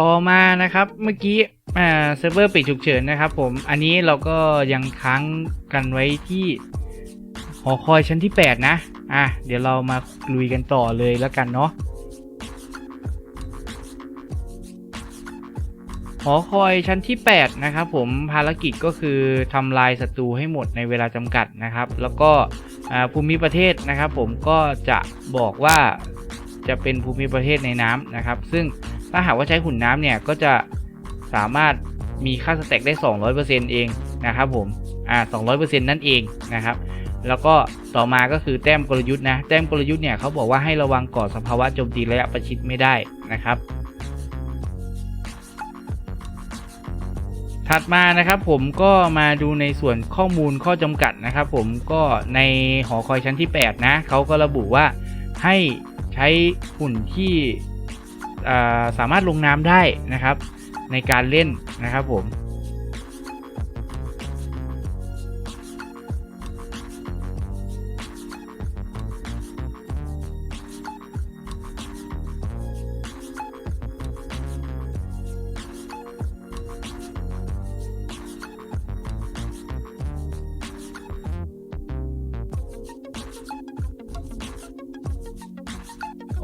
ต่อมานะครับเมื่อกี้อ่าเซิร์ฟเวอร์ปิดฉุกเฉินนะครับผมอันนี้เราก็ยังค้างกันไว้ที่หอคอยชั้นที่ 8 นะ อะ เดี๋ยวเรามาลุยกันต่อเลยแล้วกันเนาะหอคอยชั้นที่ 8 นะครับผมภารกิจก็คือทำลายศัตรูให้หมดในเวลาจำกัดนะครับ แล้วก็ภูมิประเทศนะครับ ผมก็จะบอกว่าจะเป็นภูมิประเทศในน้ำนะครับ ซึ่ง ถ้าหากว่าใช้หุ่นน้ำเนี่ยก็จะสามารถมีค่าสแต็กได้ 200%เองนะครับผม อ่า 200%นั่นเองนะครับ แล้วก็ต่อมาก็คือแต้มกลยุทธ์นะ แต้มกลยุทธ์เนี่ยเขาบอกว่าให้ระวังก่อสภาวะโจมตีระยะประชิดไม่ได้นะครับ ถัดมานะครับผมก็มาดูในส่วนข้อมูลข้อจำกัดนะครับผมก็ในหอคอยชั้นที่ 8 นะเขาก็ระบุว่าให้ใช้หุ่นที่ สามารถลงน้ำได้นะครับ ในการเล่นนะครับผม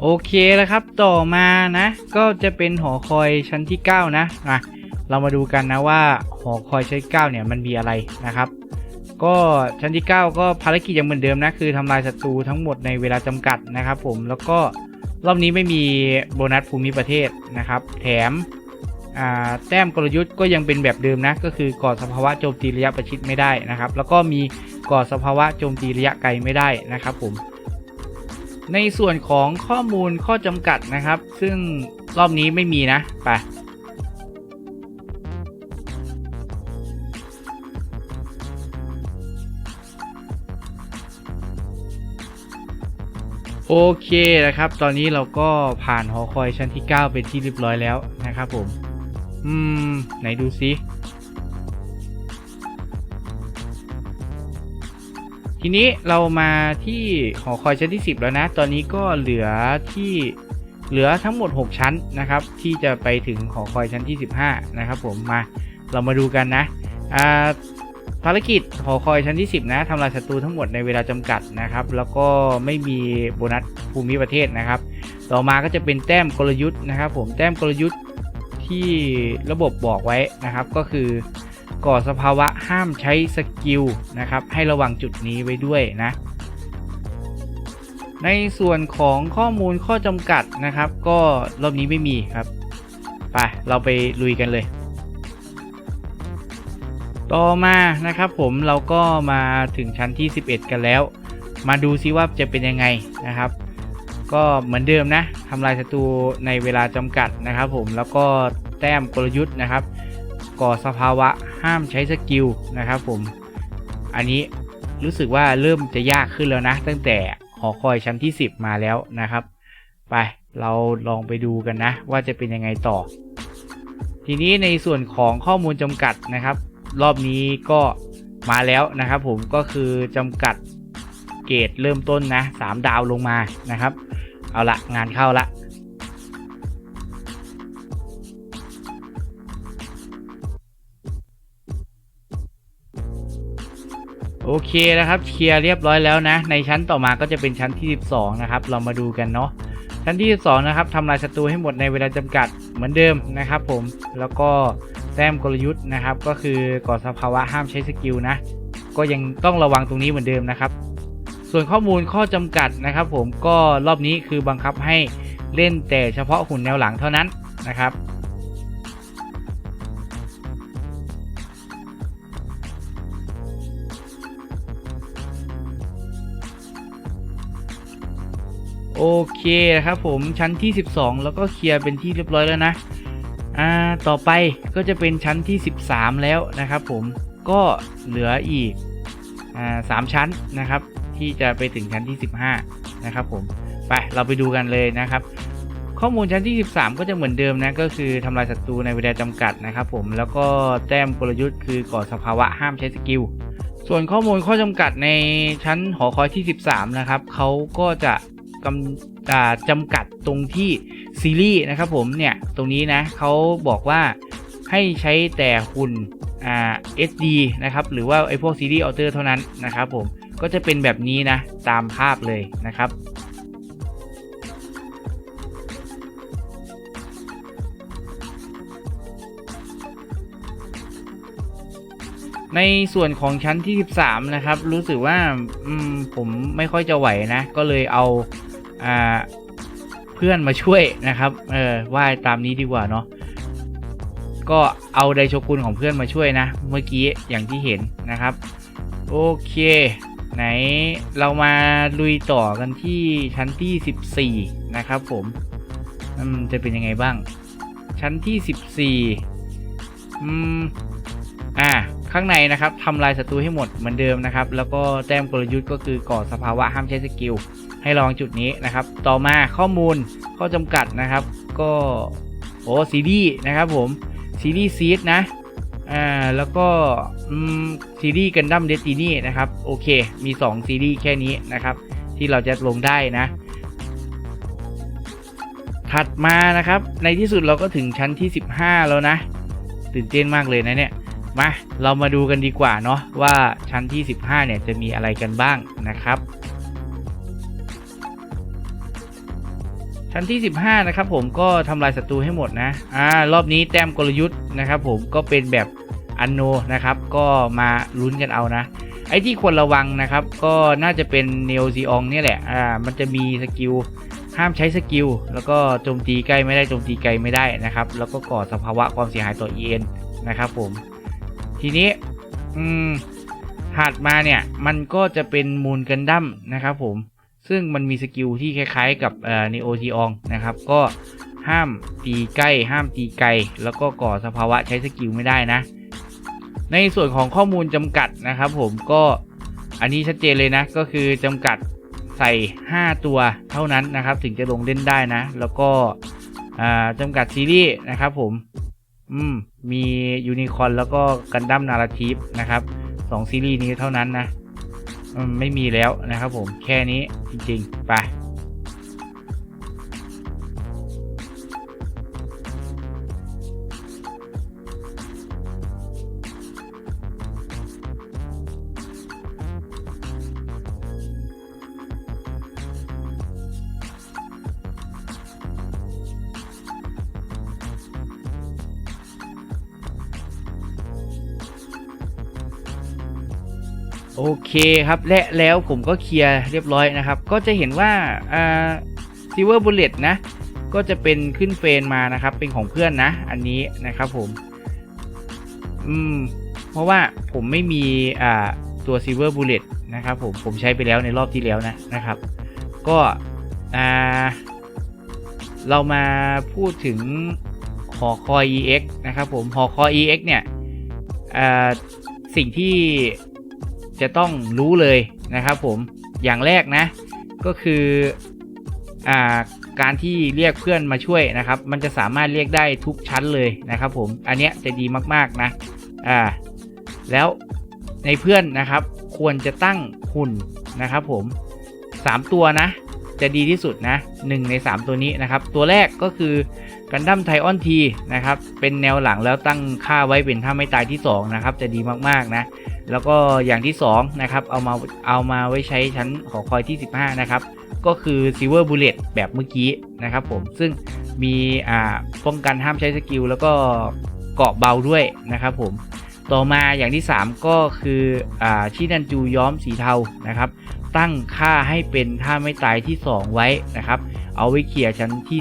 โอเคแล้วครับต่อมานะ ก็จะเป็นหอคอยชั้นที่ 9 นะอะเรามาดูกันนะว่าหอคอยชั้นที่9เนี่ยมันมีอะไรนะครับ ก็ชั้นที่ 9 ก็ภารกิจยังเหมือนเดิมนะคือทำลายศัตรูทั้งหมดในเวลาจำกัดนะครับ ผมแล้วก็รอบนี้ไม่มีโบนัสภูมิประเทศนะครับ แถมแต้มกลยุทธ์ก็ยังเป็นแบบเดิมนะ ก็คือก่อสภาวะโจมตีระยะประชิดไม่ได้นะครับ แล้วก็มีก่อสภาวะโจมตีระยะไกลไม่ได้นะครับผม ในส่วนของข้อมูลข้อจำกัดนะครับ ซึ่งรอบนี้ไม่มีนะ ไปโอเคนะครับ ตอนนี้เราก็ผ่านหอคอยชั้นที่ 9 เป็นที่เรียบร้อยแล้วนะครับผม อืม ไหนดูซิ ทีนี้เรามาที่หอคอยชั้นที่ 10 แล้วนะ ตอนนี้ก็เหลือที่เหลือทั้งหมด 6 ชั้นนะครับ ที่จะไปถึงหอคอยชั้นที่ 15 นะครับผมมาเรามาดูกันนะอ่าภารกิจหอคอยชั้นที่ 10 นะทำลายศัตรูทั้งหมดในเวลาจำกัดนะครับ แล้วก็ไม่มีโบนัสภูมิประเทศนะครับ ต่อมาก็จะเป็นแต้มกลยุทธ์นะครับ ผมแต้มกลยุทธ์ที่ระบบบอกไว้นะครับก็คือ ก่อสภาวะห้ามใช้สกิลนะครับ ให้ระวังจุดนี้ไว้ด้วยนะ ในส่วนของข้อมูลข้อจำกัดนะครับ ก็รอบนี้ไม่มีครับไปเราไปลุยกันเลย ต่อมานะครับผมเราก็มาถึงชั้นที่ 11 กันแล้ว มาดูซิว่าจะเป็นยังไงนะครับ ก็เหมือนเดิมนะทำลายศัตรูในเวลาจำกัดนะครับ ผมแล้วก็แต้มกลยุทธ์นะครับ ก่อสภาวะ ห้ามใช้สกิลนะครับผม อันนี้รู้สึกว่าเริ่มจะยากขึ้นแล้วนะ ตั้งแต่หอคอยชั้นที่ 10 มาแล้วนะครับ ไปเราลองไปดูกันนะ ว่าจะเป็นยังไงต่อ ทีนี้ในส่วนของข้อมูลจำกัดนะครับ รอบนี้ก็มาแล้วนะครับ ผมก็คือจำกัดเกรดเริ่มต้นนะ3ดาวลงมานะครับ เอาละงานเข้าละ โอเคนะครับเคลียร์เรียบร้อยแล้วนะ ในชั้นต่อมาก็จะเป็นชั้นที่ 12 นะครับ เรามาดูกันเนาะชั้นที่ 12 นะครับทำลายศัตรูให้หมดในเวลาจำกัดเหมือนเดิมนะครับ ผมแล้วก็แต้มกลยุทธ์นะครับ ก็คือก่อสภาวะห้ามใช้สกิลนะ ก็ยังต้องระวังตรงนี้เหมือนเดิมนะครับ ส่วนข้อมูลข้อจำกัดนะครับ ผมก็รอบนี้คือบังคับให้เล่นแต่เฉพาะหุ่นแนวหลังเท่านั้นนะครับ โอเคนะครับผมชั้นที่ 12 แล้วก็เคลียร์เป็นที่เรียบร้อยแล้วนะอ่าต่อไปก็จะเป็นชั้นที่ 13 แล้วนะครับผมก็เหลืออีกอ่าสามชั้นนะครับ ที่จะไปถึงชั้นที่ 15 นะครับผมไปเราไปดูกันเลยนะครับ ข้อมูลชั้นที่ 13 ก็จะเหมือนเดิมนะก็คือทำลายศัตรูในเวลาจำกัดนะครับผมแล้วก็แต้มกลยุทธ์คือก่อสภาวะห้ามใช้สกิลส่วนข้อมูลข้อจำกัดในชั้นหอคอยที่ 13 นะครับเขาก็จะ กำจำกัดตรงที่ซีรีส์นะครับผมเนี่ย ตรงนี้นะเขาบอกว่าให้ใช้แต่หุ่นอ่า SD นะครับหรือว่าไอพวกซีรีส์ออเตอร์เท่านั้นนะครับผมก็จะเป็นแบบนี้นะตามภาพเลยนะครับในส่วนของชั้นที่ 13 นะครับ รู้สึกว่าผมไม่ค่อยจะไหวนะ ก็เลยเอา อ่าเพื่อนมาช่วยนะครับ เออว่าตามนี้ดีกว่าเนาะก็เอาไดโชกุนของเพื่อนมาช่วยนะ เมื่อกี้อย่างที่เห็นนะครับ โอเค ไหนเรามาลุยต่อกันที่ชั้นที่ 14 นะครับผมจะเป็นยังไงบ้าง ชั้นที่ 14อืมอ่า ข้างในนะครับทำลายศัตรูให้หมดเหมือนเดิมนะครับ แล้วก็แต้มกลยุทธ์ก็คือก่อสภาวะห้ามใช้สกิล ให้ลองจุดนี้นะครับ ต่อมาข้อมูลข้อจำกัดนะครับ ก็โอ้ซีรีส์นะครับผมซีรีส์ซีดนะอ่าแล้วก็ซีรีส์กันดั้มเดสตินีนะครับ โอเค มี 2 ซีรีส์แค่นี้นะครับ ที่เราจะลงได้นะ ถัดมานะครับ ในที่สุดเราก็ถึงชั้นที่ 15 แล้วนะ ตื่นเต้นมากเลยนะเนี่ย มา เรามาดูกันดีกว่าเนาะว่าชั้นที่ 15 เนี่ยจะมีอะไรกันบ้างนะครับ ชั้นที่ 15 นะครับผมก็ทำลายศัตรูให้หมดนะอ่ารอบนี้แต้มกลยุทธ์นะครับผมก็เป็นแบบอันโนนะครับก็มาลุ้นกันเอานะ ไอ้ที่ควรระวังนะครับ ก็น่าจะเป็นเนโอซีองเนี่ยแหละอ่ามันจะมีสกิลห้ามใช้สกิลแล้วก็โจมตีใกล้ไม่ได้โจมตีไกลไม่ได้นะครับ แล้วก็ก่อสภาวะความเสียหายต่อเอ็นนะครับผม ทีนี้อืมถัดมาเนี่ยมันก็จะเป็นมูลกันดั้มนะครับผม ซึ่งมันมีสกิลที่คล้ายๆ กับเอ่อในโอทีองนะครับ ก็ห้ามตีใกล้ ห้ามตีไกล แล้วก็ก่อสภาวะใช้สกิลไม่ได้นะ ในส่วนของข้อมูลจำกัดนะครับ ผมก็อันนี้ชัดเจนเลยนะ ก็คือจำกัดใส่ 5 ตัวเท่านั้นนะครับ ถึงจะลงเล่นได้นะ แล้วก็จำกัดซีรีส์นะครับผมมมียูนิคอนแล้วก็กันดั้มนาราทีฟนะครับสองซีรีส์นี้เท่านั้นนะ ไม่มีแล้วนะครับผมแค่นี้จริงๆ ไป โอเคครับและแล้วผมก็เคลียร์เรียบร้อยนะครับ ก็จะเห็นว่าอ่าซิเวอร์บุลเลตนะ ก็จะเป็นขึ้นเฟรนมานะครับ เป็นของเพื่อนนะ อันนี้นะครับผม อืม เพราะว่าผมไม่มีอ่าตัวซิเวอร์บุลเลตนะครับผมผมใช้ไปแล้วในรอบที่แล้วนะนะครับ ก็อ่าเรามาพูดถึงหอคอย EX นะครับผมหอคอย EX เนี่ยสิ่งที่ จะต้องรู้เลยนะครับผมอย่างแรกนะ ก็คืออ่าการที่เรียกเพื่อนมาช่วยนะครับ มันจะสามารถเรียกได้ทุกชั้นเลยนะครับ ผมอันเนี้ยจะดีมากๆนะอ่าแล้วในเพื่อนนะครับ ควรจะตั้งหุ่นนะครับ ผม 3 ตัวนะ จะดีที่สุดนะ1ใน 3 ตัวนี้นะครับ ตัวแรกก็คือกันดั้มไทออนทีนะครับ เป็นแนวหลังแล้วตั้งค่าไว้เป็นถ้าไม่ตายที่ 2 นะครับ จะดีมากๆนะ แล้วก็อย่างที่2นะครับเอามาเอามาไว้ใช้ชั้นหอคอยที่ 15 นะครับ ก็คือ Silver Bullet แบบเมื่อกี้นะครับผมซึ่งมีอ่าป้องกันห้ามใช้สกิลแล้วก็เกาะเบาด้วยนะครับผมต่อมาอย่างที่ 3 ก็คืออ่าชินันจูย้อมสีเทานะครับ ตั้งค่าให้เป็นท่าไม่ตายที่ 2 ไว้นะครับ เอาไว้เคลียร์ชั้นที่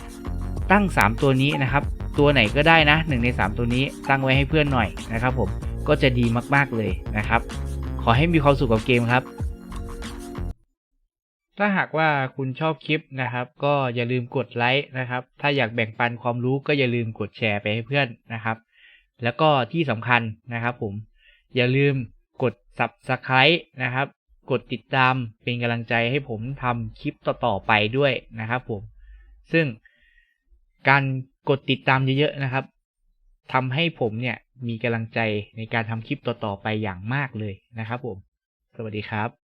15 ตั้ง 3 ตัวนี้นะครับ ตัวไหนก็ได้นะ 1 ใน 3 ตัวนี้ตั้งไว้ให้เพื่อนหน่อยนะครับผม ก็จะดีมากๆเลยนะครับ ขอให้มีความสุขกับเกมครับ ถ้าหากว่าคุณชอบคลิปนะครับ ก็อย่าลืมกดไลค์นะครับ ถ้าอยากแบ่งปันความรู้ก็อย่าลืมกดแชร์ไปให้เพื่อนนะครับ แล้วก็ที่สำคัญนะครับผม อย่าลืมกด subscribe นะครับ กดติดตามเป็นกำลังใจให้ผมทำคลิปต่อๆไปด้วยนะครับผม ซึ่งการกดติดตามเยอะๆนะครับ ทำให้ผมเนี่ยมีกำลังใจในการทำคลิปต่อๆไปอย่างมากเลยนะครับผม สวัสดีครับ